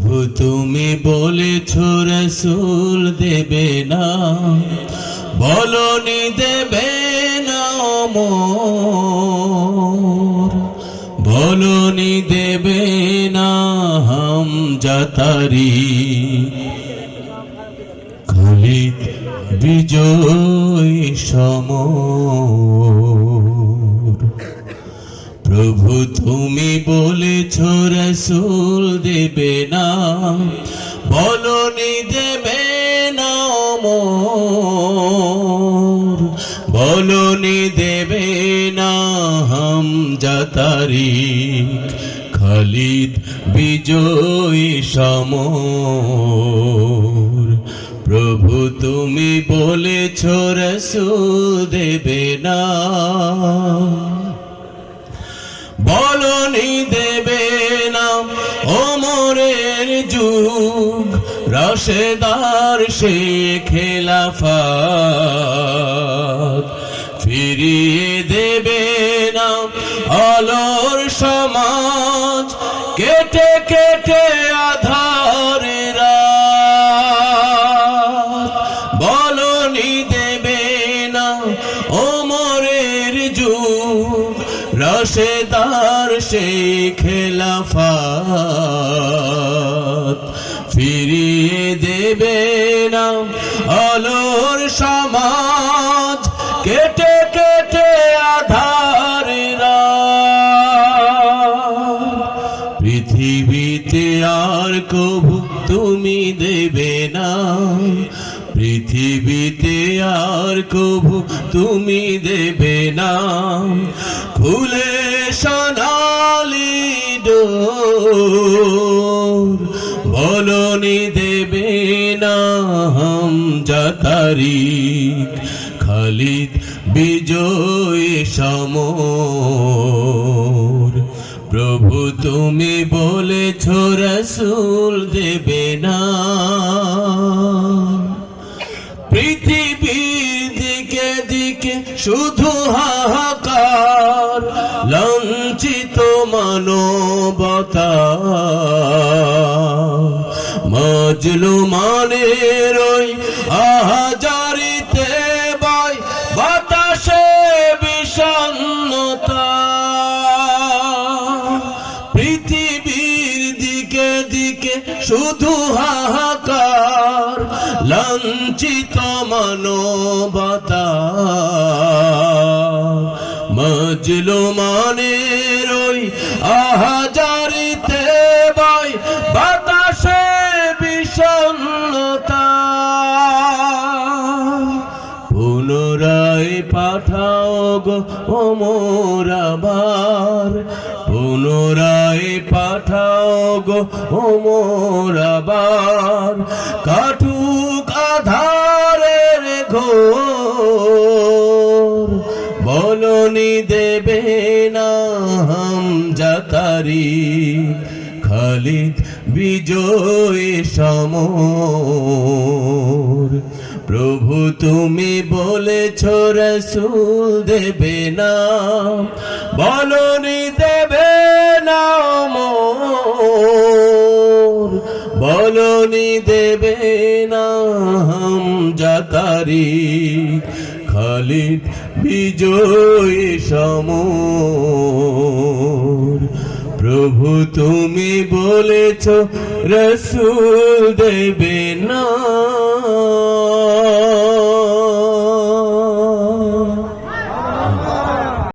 প্রভু, তুমি বলেছ রসুল দেবে না। বলনি দেবে না মোর বলনি দেবে না হাম যাতারি। খালি বিজয় সমর। প্রভু, তুমি বলেছ রসুল দেবে না। বলনি দেবে না মোর বলনি দেবে না হাম যাতারি খালিদ বিজয় সমর। প্রভু, তুমি বলেছ রসুল দেবে যুগ রসেদার সে খেলাফাত। ফিরিয়ে দেবে না আলোর সমাজ কেটে কেটে রসেদার সে খেলাফাত ফিরিয়ে দেবে না আলোর সমাজ। কেটে কেটে আধার পৃথিবীতে আর কবু তুমি দেবে পৃথিবীতে আর কবু তুমি দেবে না। খুলে সোনালি বলনি দেবে না হাম যাতারি খালিদ বিজয় সমর। প্রভু তুমি বলেছ রসুল দেবে না। পৃথিবীর দিকে দিকে শুধু হাহাকার লঞ্চিত মানবতা মজলু মানের ওই আহাজারিতে বাই বাতাসে বিষণ্ণতা। পৃথিবীর দিকে দিকে শুধু হাহাকার লঞ্চিত মানবতা। মজলু মানের ওই আহাজারিতে বাই বাতাসে বিষণ্ণতা। পুনরায় পাঠাও গো ওমর আবার। পুনরায় পাঠাও গো ওমর আবার। কাটুক আধারের ঘোর। বলনি দেবে না হাম যাতারি খালিদ বিজয় সমর। প্রভু তুমি বলেছ রসুল দেবে না। বলনি দেবে না বলনি দেবে না যাতারি খালিদ বিজয় সম প্রভু তুমি বলেছ রসুল দেবে না